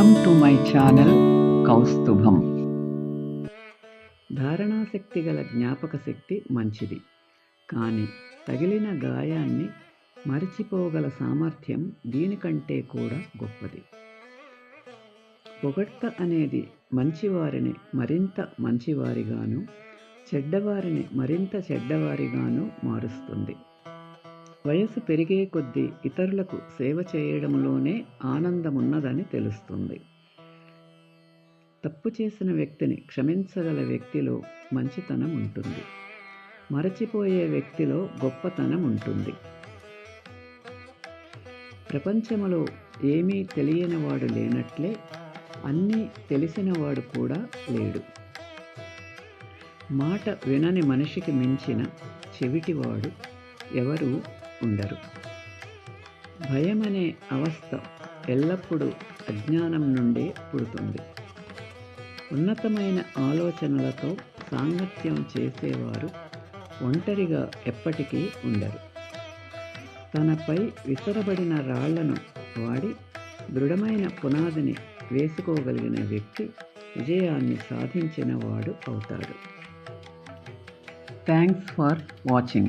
Welcome to my channel కౌస్తుభం ధారణాశక్తి గల జ్ఞాపక శక్తి మంచిది. కానీ తగిలిన గాయాన్ని మరిచిపోగల సామర్థ్యం దీనికంటే కూడా గొప్పది. పొగడ్త అనేది మంచివారిని మరింత మంచివారిగాను చెడ్డవారిని మరింత చెడ్డవారిగాను మారుస్తుంది. వయసు పెరిగే కొద్దీ ఇతరులకు సేవ చేయడంలోనే ఆనందమున్నదని తెలుస్తుంది. తప్పు చేసిన వ్యక్తిని క్షమించగల వ్యక్తిలో మంచితనం ఉంటుంది. మరచిపోయే వ్యక్తిలో గొప్పతనం ఉంటుంది. ప్రపంచంలో ఏమీ తెలియనివాడు లేనట్లే అన్నీ తెలిసినవాడు కూడా లేడు. మాట వినని మనిషికి మించిన చెవిటివాడు ఎవరూ ఉండరు. భయం అనే అవస్థ ఎల్లప్పుడూ అజ్ఞానం నుండే పుడుతుంది. ఉన్నతమైన ఆలోచనలతో సాంగత్యం చేసేవారు ఒంటరిగా ఎప్పటికీ ఉండరు. తనపై విసరబడిన రాళ్ళను వాడి దృఢమైన పునాదిని వేసుకోగలిగిన వ్యక్తి విజయాన్ని సాధించిన వాడు అవుతాడు. Thanks for watching.